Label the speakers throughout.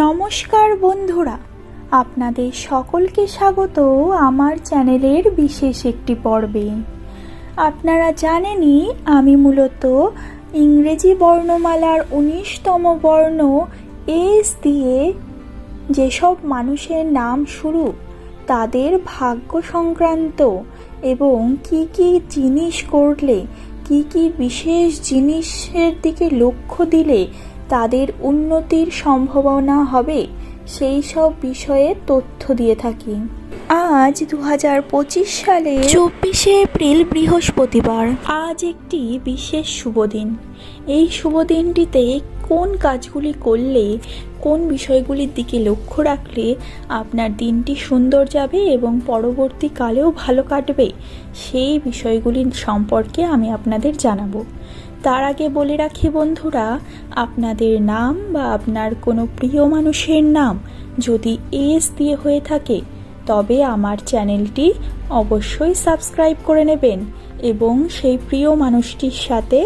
Speaker 1: নমস্কার বন্ধুরা, আপনাদের সকলকে স্বাগত আমার চ্যানেলের বিশেষ একটি পর্বে। আপনারা জানেনই আমি মূলত ইংরেজি বর্ণমালার উনিশতম বর্ণ এস দিয়ে যেসব মানুষের নাম শুরু, তাদের ভাগ্য সংক্রান্ত এবং কি কি জিনিস করলে, কি কি বিশেষ জিনিসের দিকে লক্ষ্য দিলে তাদের উন্নতির সম্ভাবনা হবে, সেই সব বিষয়ে তথ্য দিয়ে থাকি। আজ দু হাজার পঁচিশ সালে চব্বিশে এপ্রিল বৃহস্পতিবার। আজ একটি বিশেষ শুভ দিন। এই শুভ দিনটিতে কোন কাজগুলি করলে, কোন বিষয়গুলির দিকে লক্ষ্য রাখলে আপনার দিনটি সুন্দর যাবে এবং পরবর্তীকালেও ভালো কাটবে, সেই বিষয়গুলির সম্পর্কে আমি আপনাদের জানাব। তার আগে বলে রাখি বন্ধুরা, আপনাদের নাম বা আপনার কোনো প্রিয় মানুষের নাম যদি এস দিয়ে হয়ে থাকে, তবে আমার চ্যানেলটি অবশ্যই সাবস্ক্রাইব করে নেবেন এবং সেই প্রিয় মানুষটির সাথে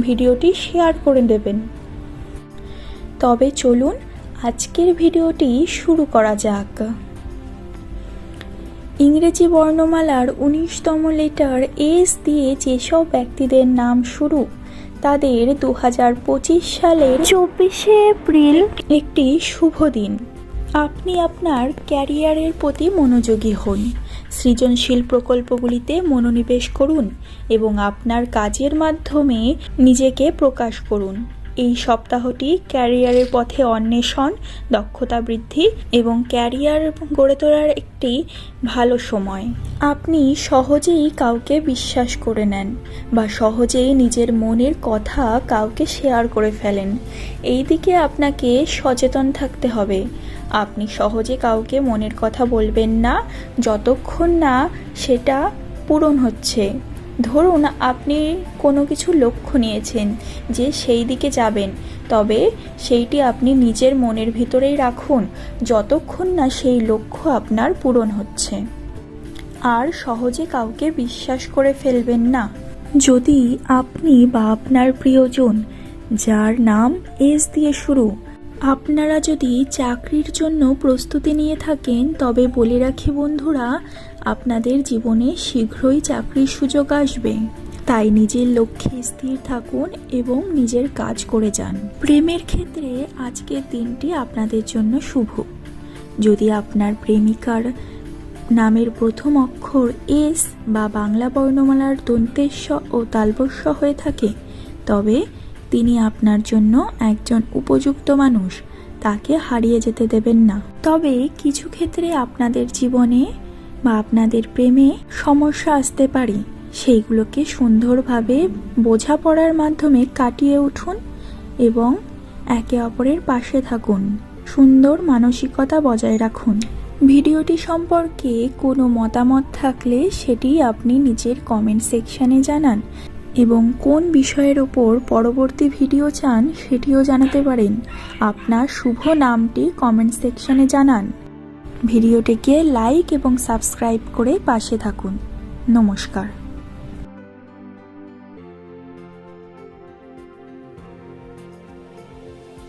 Speaker 1: ভিডিওটি শেয়ার করে দেবেন। তবে চলুন আজকের ভিডিওটি শুরু করা যাক। ইংরেজি বর্ণমালার উনিশতম লেটার এস দিয়ে যেসব ব্যক্তিদের নাম শুরু তাদের দু হাজার পঁচিশ সালের চব্বিশে এপ্রিল। একটি শুভ দিন। আপনি আপনার ক্যারিয়ারের প্রতি মনোযোগী হন সৃজনশীল প্রকল্পগুলিতে মনোনিবেশ করুন এবং আপনার কাজের মাধ্যমে নিজেকে প্রকাশ করুন। এই সপ্তাহটি ক্যারিয়ারের পথে অন্বেষণ, দক্ষতা বৃদ্ধি এবং ক্যারিয়ার গড়ে তোলার একটি ভালো সময়। আপনি সহজেই কাউকে বিশ্বাস করে নেন বা সহজেই নিজের মনের কথা কাউকে শেয়ার করে ফেলেন। এই দিকে আপনাকে সচেতন থাকতে হবে। আপনি সহজে কাউকে মনের কথা বলবেন না, যতক্ষণ না সেটা পূরণ হচ্ছে। ধরুন আপনি কোনো কিছু লক্ষ্য নিয়েছেন যে সেই দিকে যাবেন, তবে সেইটি আপনি নিজের মনের ভিতরেই রাখুন যতক্ষণ না সেই লক্ষ্য আপনার পূরণ হচ্ছে। আর সহজে কাউকে বিশ্বাস করে ফেলবেন না। যদি আপনি বা আপনার প্রিয়জন, যার নাম এস দিয়ে শুরু, আপনারা যদি চাকরির জন্য প্রস্তুতি নিয়ে থাকেন, তবে বলে রাখি বন্ধুরা আপনাদের জীবনে শীঘ্রই চাকরির সুযোগ আসবে। তাই নিজের লক্ষ্যে স্থির থাকুন এবং নিজের কাজ করে যান। প্রেমের ক্ষেত্রে আজকের দিনটি আপনাদের জন্য শুভ। যদি আপনার প্রেমিকার নামের প্রথম অক্ষর এস বা বাংলা বর্ণমালার দন্তেস্ব ও তালবস্য হয়ে থাকে, তবে তিনি আপনার জন্য একজন উপযুক্ত মানুষ। তাকে হারিয়ে যেতে দেবেন না। তবে কিছু ক্ষেত্রে আপনাদের জীবনে বা আপনাদের প্রেমে সমস্যা আসতে পারে, সেইগুলোকে সুন্দরভাবে বোঝাপড়ার মাধ্যমে কাটিয়ে উঠুন এবং একে অপরের পাশে থাকুন। সুন্দর মানসিকতা বজায় রাখুন। ভিডিওটি সম্পর্কে কোনো মতামত থাকলে সেটি আপনি নিজের কমেন্ট সেকশানে জানান এবং কোন বিষয়ের ওপর পরবর্তী ভিডিও চান সেটিও জানাতে পারেন। আপনার শুভ নামটি কমেন্ট সেকশানে জানান। ভিডিওটিকে লাইক এবং সাবস্ক্রাইব করে পাশে থাকুন। নমস্কার।